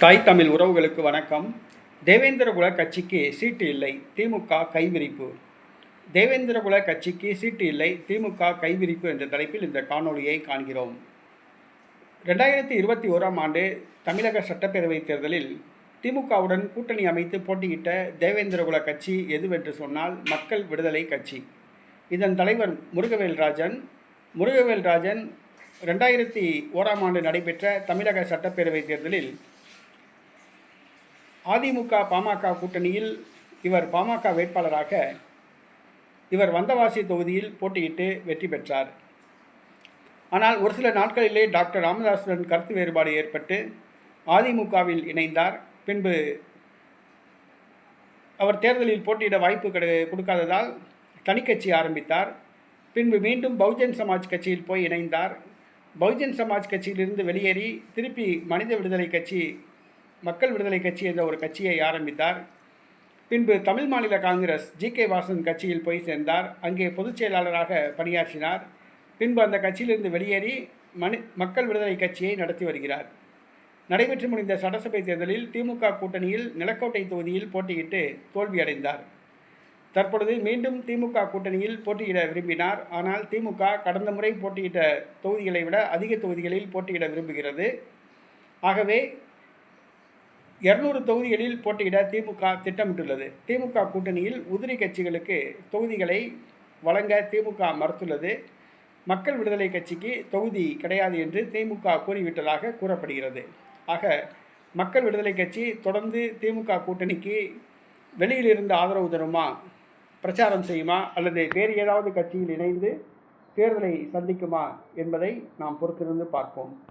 தாய் தமிழ் உறவுகளுக்கு வணக்கம். தேவேந்திரகுல கட்சிக்கு சீட்டு இல்லை திமுக கைவிரிப்பு. தேவேந்திரகுல கட்சிக்கு சீட்டு இல்லை திமுக கைவிரிப்பு என்ற தலைப்பில் இந்த காணொலியை காண்கிறோம். ரெண்டாயிரத்தி இருபத்தி ஓராம் ஆண்டு தமிழக சட்டப்பேரவைத் தேர்தலில் திமுகவுடன் கூட்டணி அமைத்து போட்டியிட்ட தேவேந்திரகுல கட்சி எதுவென்று சொன்னால் மக்கள் விடுதலை கட்சி. இதன் தலைவர் முருகவேல் ராஜன் முருகவேல் ராஜன் ரெண்டாயிரத்தி ஓராம் ஆண்டு நடைபெற்ற தமிழக சட்டப்பேரவைத் தேர்தலில் அதிமுக பாமக கூட்டணியில் இவர் பாமக வேட்பாளராக இவர் வந்தவாசி தொகுதியில் போட்டியிட்டு வெற்றி பெற்றார். ஆனால் ஒரு சில நாட்களிலே டாக்டர் ராமதாசுடன் கருத்து வேறுபாடு ஏற்பட்டு அதிமுகவில் இணைந்தார். பின்பு அவர் தேர்தலில் போட்டியிட வாய்ப்பு கிடை கொடுக்காததால் தனிக்கட்சி ஆரம்பித்தார். பின்பு மீண்டும் பகுஜன் சமாஜ் கட்சியில் போய் இணைந்தார். பகுஜன் சமாஜ் கட்சியிலிருந்து வெளியேறி திருப்பி மனித விடுதலை கட்சி மக்கள் விடுதலை கட்சி என்ற ஒரு கட்சியை ஆரம்பித்தார். பின்பு தமிழ் மாநில காங்கிரஸ் ஜி கே வாசன் கட்சியில் போய் சேர்ந்தார். அங்கே பொதுச் செயலாளராக பணியாற்றினார். பின்பு அந்த கட்சியிலிருந்து வெளியேறி மனி மக்கள் விடுதலை கட்சியை நடத்தி வருகிறார். நடைபெற்று முடிந்த சட்டசபை தேர்தலில் திமுக கூட்டணியில் நிலக்கோட்டை தொகுதியில் போட்டியிட்டு தோல்வியடைந்தார் தற்பொழுது மீண்டும் திமுக கூட்டணியில் போட்டியிட விரும்பினார். ஆனால் திமுக கடந்த முறை போட்டியிட்ட தொகுதிகளை விட அதிக தொகுதிகளில் போட்டியிட விரும்புகிறது. ஆகவே இருநூறு தொகுதிகளில் போட்டியிட திமுக திட்டமிட்டுள்ளது. திமுக கூட்டணியில் உதிரி கட்சிகளுக்கு தொகுதிகளை வழங்க திமுக மறுத்துள்ளது. மக்கள் விடுதலை கட்சிக்கு தொகுதி கிடையாது என்று திமுக கூறிவிட்டதாக கூறப்படுகிறது. ஆக மக்கள் விடுதலை கட்சி தொடர்ந்து திமுக கூட்டணிக்கு வெளியிலிருந்து ஆதரவு தருமா? பிரச்சாரம் செய்யுமா? அல்லது வேறு ஏதாவது கட்சியில் இணைந்து தேர்தலை சந்திக்குமா? என்பதை நாம் பொறுத்திருந்து பார்ப்போம்.